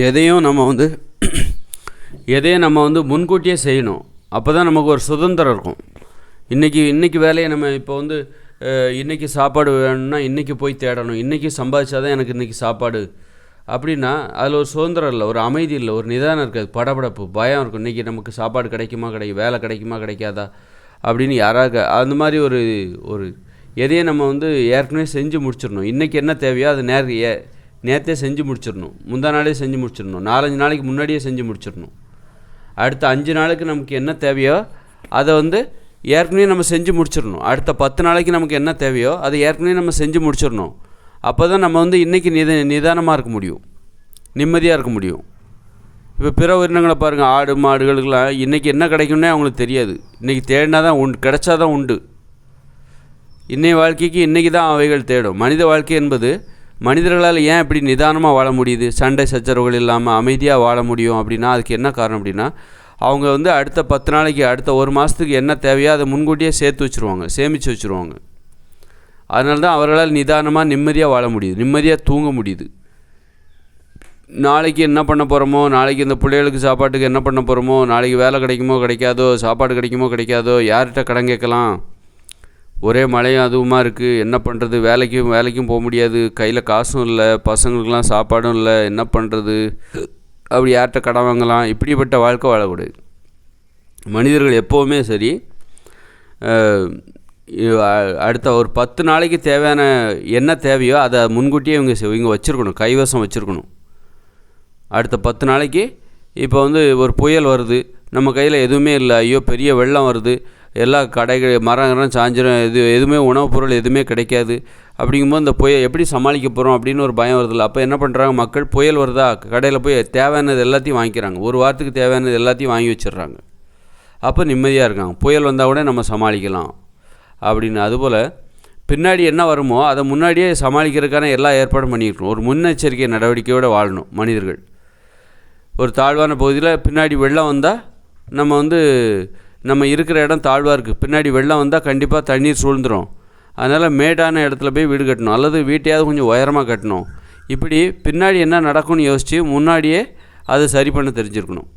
எதையும் நம்ம வந்து எதையும் நம்ம வந்து முன்கூட்டியே செய்யணும். அப்போ தான் நமக்கு ஒரு சுதந்திரம் இருக்கும். இன்றைக்கி இன்றைக்கி வேலையை நம்ம இப்போ வந்து இன்றைக்கி சாப்பாடு வேணும்னா இன்றைக்கி போய் தேடணும். இன்றைக்கி சம்பாதிச்சாதான் எனக்கு இன்றைக்கி சாப்பாடு. அப்படின்னா அதில் ஒரு சுதந்திரம் இல்லை ஒரு அமைதி இல்லை ஒரு நிதானம் இருக்காது. படபடப்பு பயம் இருக்கும். இன்றைக்கி நமக்கு சாப்பாடு கிடைக்குமா கிடைக்கும் வேலை கிடைக்குமா கிடைக்காதா? அப்படின்னு யாராக அந்த மாதிரி ஒரு ஒரு எதையும் நம்ம வந்து ஏற்கனவே செஞ்சு முடிச்சிடணும். இன்றைக்கி என்ன தேவையோ அது நேர ஏ நேற்றே செஞ்சு முடிச்சிடணும். முந்தா நாளே செஞ்சு முடிச்சிடணும். நாலஞ்சு நாளைக்கு முன்னாடியே செஞ்சு முடிச்சிடணும். அடுத்த அஞ்சு நாளைக்கு நமக்கு என்ன தேவையோ அதை வந்து ஏற்கனவே நம்ம செஞ்சு முடிச்சிடணும். அடுத்த பத்து நாளைக்கு நமக்கு என்ன தேவையோ அதை ஏற்கனவே நம்ம செஞ்சு முடிச்சிடணும். அப்போ தான் நம்ம வந்து இன்றைக்கி நித நிதானமாக இருக்க முடியும். நிம்மதியாக இருக்க முடியும். இப்போ பிற உயிரினங்களை பாருங்கள் ஆடு மாடுகளுக்கெல்லாம் இன்றைக்கி என்ன கிடைக்கும்னே அவங்களுக்கு தெரியாது. இன்றைக்கி தேடினா தான் உண்டு கிடைச்சா தான் உண்டு. இன்னைய வாழ்க்கைக்கு இன்றைக்கி தான் அவைகள் தேடும். மனித வாழ்க்கை என்பது மனிதர்களால் ஏன் இப்படி நிதானமாக வாழ முடியுது? சண்டை சச்சரவுகள் இல்லாமல் அமைதியாக வாழ முடியும் அப்படின்னா அதுக்கு என்ன காரணம் அப்படின்னா அவங்க வந்து அடுத்த பத்து நாளைக்கு அடுத்த ஒரு மாதத்துக்கு என்ன தேவையோ அதை முன்கூட்டியே சேர்த்து வச்சுருவாங்க சேமித்து வச்சுருவாங்க. அதனால தான் அவர்களால் நிதானமாக நிம்மதியாக வாழ முடியுது நிம்மதியாக தூங்க முடியுது. நாளைக்கு என்ன பண்ண போகிறோமோ நாளைக்கு இந்த பிள்ளைகளுக்கு சாப்பாட்டுக்கு என்ன பண்ண போகிறோமோ நாளைக்கு வேலை கிடைக்குமோ கிடைக்காதோ சாப்பாடு கிடைக்குமோ கிடைக்காதோ யார்கிட்ட கடன் கேட்கலாம்? ஒரே மழையும் அதுவுமா இருக்குது என்ன பண்ணுறது வேலைக்கும் வேலைக்கும் போக முடியாது. கையில் காசும் இல்லை பசங்களுக்கெலாம் சாப்பாடும் இல்லை. என்ன பண்ணுறது அப்படி யார்கிட்ட கடன் வாங்கலாம்? இப்படிப்பட்ட வாழ்க்கை வாழக்கூடாது. மனிதர்கள் எப்போவுமே சரி அடுத்த ஒரு பத்து நாளைக்கு தேவையான என்ன தேவையோ அதை முன்கூட்டியே இவங்க இவங்க வச்சுருக்கணும். கைவசம் வச்சுருக்கணும். அடுத்த பத்து நாளைக்கு இப்போ வந்து ஒரு புயல் வருது. நம்ம கையில் எதுவுமே இல்லை. ஐயோ பெரிய வெள்ளம் வருது. எல்லா கடைகள் மரங்கரம் சாஞ்சிரும் எது எதுவுமே உணவுப் பொருள் எதுவுமே கிடைக்காது. அப்படிங்கும்போது இந்த புயல் எப்படி சமாளிக்க போகிறோம் அப்படின்னு ஒரு பயம் வருதுல்ல. அப்போ என்ன பண்ணுறாங்க மக்கள் புயல் வருதா? கடையில் போய் தேவையானது எல்லாத்தையும் வாங்கிக்கிறாங்க. ஒரு வாரத்துக்கு தேவையானது எல்லாத்தையும் வாங்கி வச்சிடுறாங்க. அப்போ நிம்மதியாக இருக்காங்க. புயல் வந்தால் கூட நம்ம சமாளிக்கலாம் அப்படின்னு. அதுபோல் பின்னாடி என்ன வருமோ அதை முன்னாடியே சமாளிக்கிறதுக்கான எல்லா ஏற்பாடும் பண்ணியிருக்கணும். ஒரு முன்னெச்சரிக்கை நடவடிக்கையோடு வாழணும் மனிதர்கள். ஒரு தாழ்வான பகுதியில் பின்னாடி வெள்ளம் வந்தால் நம்ம வந்து நம்ம இருக்கிற இடம் தாழ்வாக இருக்குது பின்னாடி வெள்ளம் வந்தால் கண்டிப்பாக தண்ணீர் சூழ்ந்துரும். அதனால் மேடான இடத்துல போய் வீடு கட்டணும். அல்லது வீட்டையாவது கொஞ்சம் உயரமாக கட்டணும். இப்படி பின்னாடி என்ன நடக்கும்னு யோசித்து முன்னாடியே அதை சரி பண்ண தெரிஞ்சிருக்கணும்.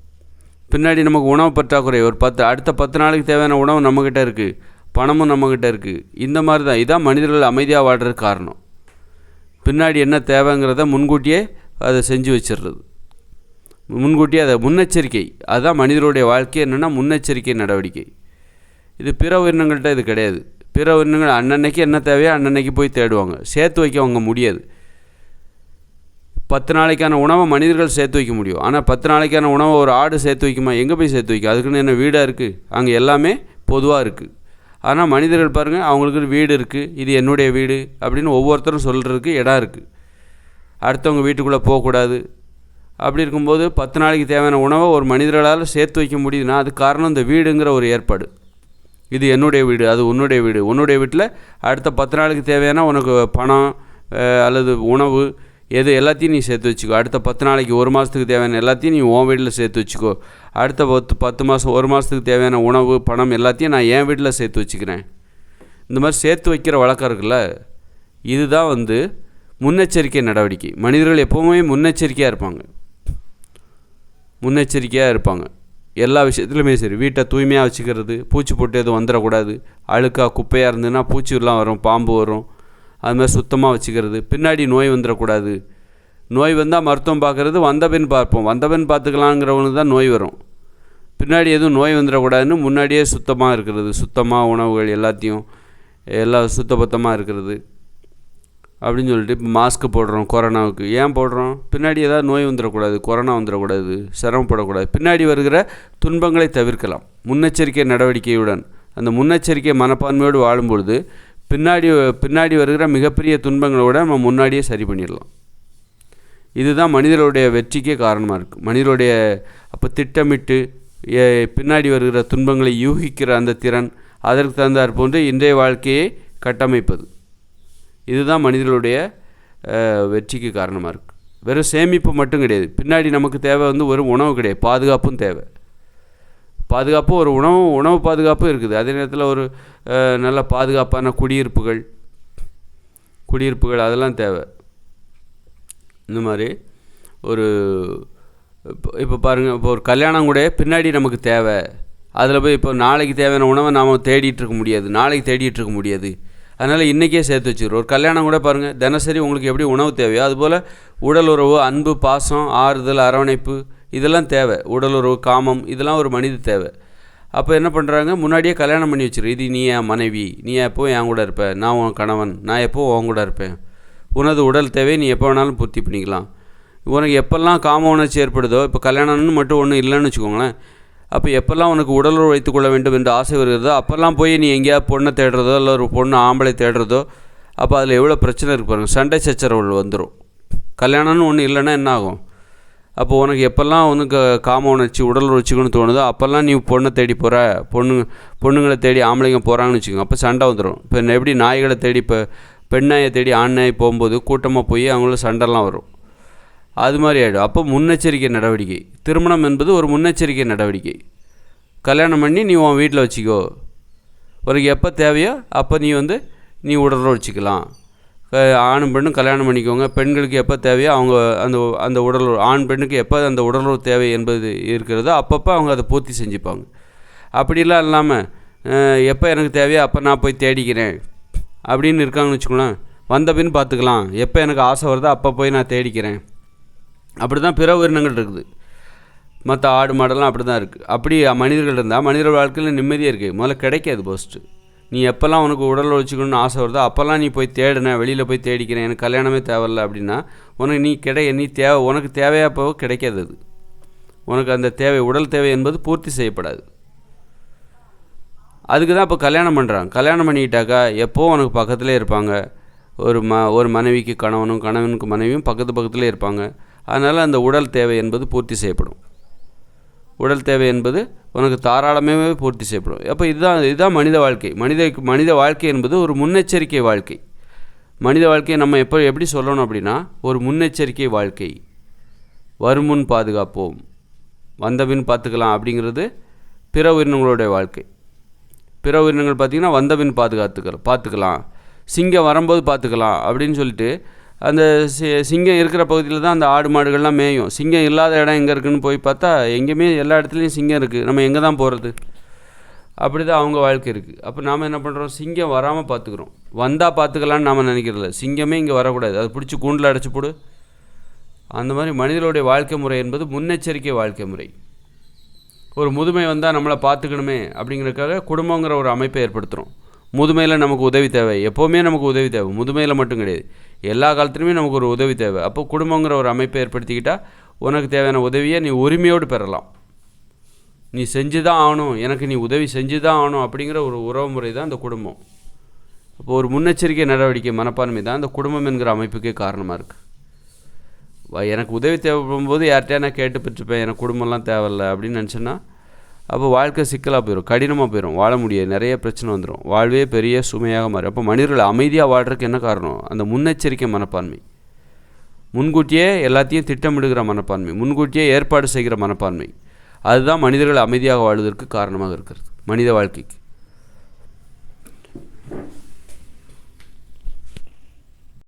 பின்னாடி நமக்கு உணவு பற்றாக்குறை. ஒரு பத்து அடுத்த பத்து நாளைக்கு தேவையான உணவு நம்மக்கிட்ட இருக்குது பணமும் நம்மக்கிட்ட இருக்குது இந்த மாதிரி தான் இதான் மனிதர்கள் அமைதியாக வாழ்கிறதுக்கு காரணம். பின்னாடி என்ன தேவைங்கிறத முன்கூட்டியே அதை செஞ்சு வச்சிடுறது. முன்கூட்டியே அதை முன்னெச்சரிக்கை. அதுதான் மனிதருடைய வாழ்க்கை என்னென்னா முன்னெச்சரிக்கை நடவடிக்கை. இது பிற உயிரினங்கள்கிட்ட இது கிடையாது. பிற உயிரினங்கள் அன்னன்னைக்கு என்ன தேவையோ அன்னன்னைக்கு போய் தேடுவாங்க. சேர்த்து வைக்க அவங்க முடியாது. பத்து நாளைக்கான உணவை மனிதர்கள் சேர்த்து வைக்க முடியும். ஆனால் பத்து நாளைக்கான உணவை ஒரு ஆடு சேர்த்து வைக்குமா? எங்கே போய் சேர்த்து வைக்கும்? அதுக்குன்னு என்ன வீடாக இருக்குது அங்கே எல்லாமே பொதுவாக இருக்குது ஆனால் மனிதர்கள் பாருங்கள் அவங்களுக்கு வீடு இருக்குது இது என்னுடைய வீடு அப்படின்னு ஒவ்வொருத்தரும் சொல்கிறதுக்கு இடம் இருக்குது அடுத்தவங்க வீட்டுக்குள்ளே போகக்கூடாது. அப்படி இருக்கும்போது பத்து நாளைக்கு தேவையான உணவை ஒரு மனிதர்களால் சேர்த்து வைக்க முடியுதுன்னா அது காரணம் இந்த வீடுங்கிற ஒரு ஏற்பாடு. இது என்னுடைய வீடு அது உன்னுடைய வீடு. உன்னுடைய வீட்டில் அடுத்த பத்து நாளைக்கு தேவையான உனக்கு பணம் அல்லது உணவு எது எல்லாத்தையும் நீ சேர்த்து வச்சுக்கோ. அடுத்த பத்து நாளைக்கு ஒரு மாதத்துக்கு தேவையான எல்லாத்தையும் நீ உன் வீட்டில் சேர்த்து வச்சுக்கோ. அடுத்த பத்து பத்து மாதம் ஒரு மாதத்துக்கு தேவையான உணவு பணம் எல்லாத்தையும் நான் என் வீட்டில் சேர்த்து வச்சுக்கிறேன். இந்த மாதிரி சேர்த்து வைக்கிற வழக்கம் இருக்குல்ல? இதுதான் வந்து முன்னெச்சரிக்கை நடவடிக்கை. மனிதர்கள் எப்போவுமே முன்னெச்சரிக்கையாக இருப்பாங்க. முன்னெச்சரிக்கையாக இருப்பாங்க. எல்லா விஷயத்துலையுமே சரி. வீட்டை தூய்மையாக வச்சுக்கிறது பூச்சி போட்டு எதுவும் வந்துடக்கூடாது. அழுக்காக குப்பையாக இருந்ததுன்னா பூச்சிலாம் வரும் பாம்பு வரும். அது மாதிரி சுத்தமாக வச்சுக்கிறது. பின்னாடி நோய் வந்துடக்கூடாது. நோய் வந்தால் மருத்துவம் பார்க்குறது வந்த பின் பார்ப்போம். வந்த பின் பார்த்துக்கலாங்கிறவனுக்கு தான் நோய் வரும். பின்னாடி எதுவும் நோய் வந்துடக்கூடாதுன்னு முன்னாடியே சுத்தமாக இருக்கிறது. சுத்தமாக உணவுகள் எல்லாத்தையும் எல்லாம் சுத்தபத்தமாக இருக்கிறது. அப்படின்னு சொல்லிட்டு இப்போ மாஸ்க் போடுறோம் கொரோனாவுக்கு. ஏன் போடுறோம்? பின்னாடி ஏதாவது நோய் வந்துடக்கூடாது கொரோனா வந்துடக்கூடாது சிரமப்படக்கூடாது. பின்னாடி வருகிற துன்பங்களை தவிர்க்கலாம். முன்னெச்சரிக்கை நடவடிக்கையுடன். அந்த முன்னெச்சரிக்கை மனப்பான்மையோடு வாழும்பொழுது பின்னாடி பின்னாடி வருகிற மிகப்பெரிய துன்பங்களோட நம்ம முன்னாடியே சரி பண்ணிடலாம். இதுதான் மனிதர்களுடைய வெற்றிக்கே காரணமாக இருக்குது மனிதனுடைய அப்போ திட்டமிட்டு பின்னாடி வருகிற துன்பங்களை யூகிக்கிற அந்த திறன் அதற்கு தகுந்தாற் போன்று இன்றைய வாழ்க்கையை கட்டமைப்பது. இதுதான் மனிதர்களுடைய வெற்றிக்கு காரணமாக இருக்குது வெறும் சேமிப்பு மட்டும் கிடையாது. பின்னாடி நமக்கு தேவை வந்து ஒரு உணவு கிடையாது. பாதுகாப்பும் தேவை. பாதுகாப்பும் ஒரு உணவு உணவு பாதுகாப்பும் இருக்குது. அதே நேரத்தில் ஒரு நல்ல பாதுகாப்பான குடியிருப்புகள் குடியிருப்புகள் அதெல்லாம் தேவை. இந்த மாதிரி ஒரு இப்போ இப்போ பாருங்கள் இப்போ ஒரு கல்யாணம் கூட பின்னாடி நமக்கு தேவை. அதில் போய் இப்போ நாளைக்கு தேவையான உணவை நாம் தேடிகிட்ருக்க முடியாது. நாளைக்கு தேடிகிட்ருக்க முடியாது. அதனால் இன்றைக்கே சேர்த்து வச்சுக்கிறோம். ஒரு கல்யாணம் கூட பாருங்கள் தினசரி உங்களுக்கு எப்படி உணவு தேவையோ அதுபோல் உடல் உறவு அன்பு பாசம் ஆறுதல் அரவணைப்பு இதெல்லாம் தேவை. உடல் உறவு காமம் இதெல்லாம் ஒரு மனித தேவை. அப்போ என்ன பண்ணுறாங்க முன்னாடியே கல்யாணம் பண்ணி வச்சிரு. இது நீ என் மனைவி நீ எப்போ என் கூட இருப்ப? நான் உன் கணவன் நான் எப்போ உன் கூட இருப்பேன்? உனது உடல் தேவை நீ எப்போ வேணாலும் பூர்த்தி பண்ணிக்கலாம். உனக்கு எப்போல்லாம் காம உணர்ச்சி ஏற்படுதோ இப்போ கல்யாணம்னு மட்டும் ஒன்றும் இல்லைன்னு வச்சுக்கோங்களேன். அப்போ எப்போல்லாம் உனக்கு உடலுறவு வைத்துக்கொள்ள வேண்டும் என்று ஆசை வருகிறதோ அப்போல்லாம் போய் நீ எங்கேயாவது பொண்ணை தேடுறதோ இல்லை ஒரு பொண்ணு ஆம்பளை தேடுறதோ அப்போ அதில் எவ்வளோ பிரச்சனை இருக்கு பாருங்கள் சண்டை சச்சரவுகள் வந்துடும் கல்யாணம்னு ஒன்று இல்லைன்னா என்ன ஆகும்? அப்போ உனக்கு எப்போல்லாம் உனக்கு காம உணர்ச்சி உடல் உணர்ச்சிக்குன்னு தோணுதோ அப்போல்லாம் நீ பொண்ணை தேடி போகிற பொண்ணு பொண்ணுங்களை தேடி ஆம்பளைங்க போகிறாங்கன்னு வச்சுக்கோங்க. அப்போ சண்டை வந்துடும் இப்போ எப்படி நாய்களை தேடி இப்போ பெண் நாயை தேடி ஆண் நாயை போகும்போது கூட்டமாக போய் அவங்கள சண்டைலாம் வரும். அது மாதிரி ஆகிடும் அப்போ முன்னெச்சரிக்கை நடவடிக்கை. திருமணம் என்பது ஒரு முன்னெச்சரிக்கை நடவடிக்கை. கல்யாணம் பண்ணி நீ உன் வீட்டில் வச்சுக்கோ. உனக்கு எப்போ தேவையோ அப்போ நீ வந்து நீ உடலுறவு வச்சுக்கலாம். ஆணும் பெண்ணும் கல்யாணம் பண்ணிக்கோங்க. பெண்களுக்கு எப்போ தேவையோ அவங்க அந்த அந்த உடல் ஆண் பெண்ணுக்கு எப்போ அந்த உடலுறவு தேவை என்பது இருக்கிறதோ அப்பப்போ அவங்க அதை பூர்த்தி செஞ்சுப்பாங்க. அப்படிலாம் இல்லாமல் எப்போ எனக்கு தேவையோ அப்போ நான் போய் தேடிக்கிறேன். அப்படின்னு இருக்காங்கன்னு வச்சுக்கோங்களேன். வந்த பின் பார்த்துக்கலாம். எப்போ எனக்கு ஆசை வருதோ அப்போ போய் நான் தேடிக்கிறேன். அப்படி தான் பிற உயிரினங்கள் இருக்குது. மற்ற ஆடு மாடெல்லாம் அப்படி தான் இருக்குது அப்படி மனிதர்கள் இருந்தால் மனிதர்கள் வாழ்க்கையில் நிம்மதியாக இருக்குது முதல்ல கிடைக்காது ஃபஸ்ட்டு நீ எப்போல்லாம் உனக்கு உடல் வச்சுக்கணும்னு ஆசை வருதோ அப்போல்லாம் நீ போய் தேடுன வெளியில் போய் தேடிக்கிறேன் எனக்கு கல்யாணமே தேவையில்ல அப்படின்னா உனக்கு நீ கிடை நீ தேவை உனக்கு தேவையாக போக கிடைக்காது அது. உனக்கு அந்த தேவை உடல் தேவை என்பது பூர்த்தி செய்யப்படாது. அதுக்கு தான் இப்போ கல்யாணம் பண்ணுறாங்க கல்யாணம் பண்ணிக்கிட்டாக்கா எப்போவும் உனக்கு பக்கத்துலேயே இருப்பாங்க? ஒரு ம ஒரு மனைவிக்கு கணவனும் கணவனுக்கு மனைவியும் பக்கத்து பக்கத்துலேயே இருப்பாங்க. அதனால் அந்த உடல் தேவை என்பது பூர்த்தி செய்யப்படும். உடல் தேவை என்பது உனக்கு தாராளமே பூர்த்தி செய்யப்படும். அப்போ இதுதான் இதுதான் மனித வாழ்க்கை. மனித மனித வாழ்க்கை என்பது ஒரு முன்னெச்சரிக்கை வாழ்க்கை. மனித வாழ்க்கையை நம்ம எப்போ எப்படி சொல்லணும் அப்படின்னா ஒரு முன்னெச்சரிக்கை வாழ்க்கை. வருமுன் பாதுகாப்போம். வந்தபின் பார்த்துக்கலாம் அப்படிங்கிறது பிற உயிரினங்களுடைய வாழ்க்கை. பிற உயிரினங்கள் பார்த்திங்கன்னா வந்தபின் பாதுகாத்துக்கலாம் பார்த்துக்கலாம். சிங்கம் வரும்போது பார்த்துக்கலாம் அப்படின்னு சொல்லிட்டு அந்த சி சிங்கம் இருக்கிற பகுதியில் தான் அந்த ஆடு மாடுகள்லாம் மேயும். சிங்கம் இல்லாத இடம் எங்கே இருக்குன்னு போய் பார்த்தா எங்கேயுமே எல்லா இடத்துலையும் சிங்கம் இருக்குது நம்ம எங்கே தான் போகிறது அப்படி தான் அவங்க வாழ்க்கை இருக்குது அப்போ நாம் என்ன பண்ணுறோம் சிங்கம் வராமல் பார்த்துக்குறோம் வந்தால் பார்த்துக்கலான்னு நாம் நினைக்கிறதில்ல. சிங்கமே இங்கே வரக்கூடாது. அது பிடிச்சி கூண்டில் அடைச்சி போடு. அந்த மாதிரி மனிதனுடைய வாழ்க்கை முறை என்பது முன்னெச்சரிக்கை வாழ்க்கை முறை. ஒரு முதுமை வந்தால் நம்மளை பார்த்துக்கணுமே அப்படிங்கிறதுக்காக குடும்பங்கிற ஒரு அமைப்பை ஏற்படுத்துகிறோம் முதுமையில் நமக்கு உதவி தேவை. எப்போவுமே நமக்கு உதவி தேவை. முதுமையில் மட்டும் கிடையாது. எல்லா காலத்துலையுமே நமக்கு ஒரு உதவி தேவை. அப்போ குடும்பங்கிற ஒரு அமைப்பை ஏற்படுத்திக்கிட்டால் உனக்கு தேவையான உதவியை நீ உரிமையோடு பெறலாம். நீ செஞ்சு தான் ஆகணும். எனக்கு நீ உதவி செஞ்சு தான் ஆகணும் அப்படிங்கிற ஒரு உறவு முறை தான் அந்த குடும்பம். அப்போ ஒரு முன்னெச்சரிக்கை நடவடிக்கை மனப்பான்மை தான் அந்த குடும்பம் என்கிற அமைப்புக்கே காரணமாக இருக்குது எனக்கு உதவி தேவைப்படும் போது யார்கிட்டயா நான் கேட்டு பெற்றுப்பேன் எனக்கு குடும்பம்லாம் தேவையில்ல அப்படின்னு நினச்சேன்னா அப்போ வாழ்க்கை சிக்கலாக போயிடும் கடினமாக போயிடும் வாழ முடியாது நிறைய பிரச்சனை வந்துடும் வாழ்வே பெரிய சுமையாக மாறும். அப்போ மனிதர்கள் அமைதியாக வாழ்றதுக்கு என்ன காரணம்? அந்த முன்னெச்சரிக்கை மனப்பான்மை. முன்கூட்டியே எல்லாத்தையும் திட்டமிடுகிற மனப்பான்மை முன்கூட்டியே ஏற்பாடு செய்கிற மனப்பான்மை. அதுதான் மனிதர்கள் அமைதியாக வாழ்வதற்கு காரணமாக இருக்கிறது மனித வாழ்க்கைக்கு.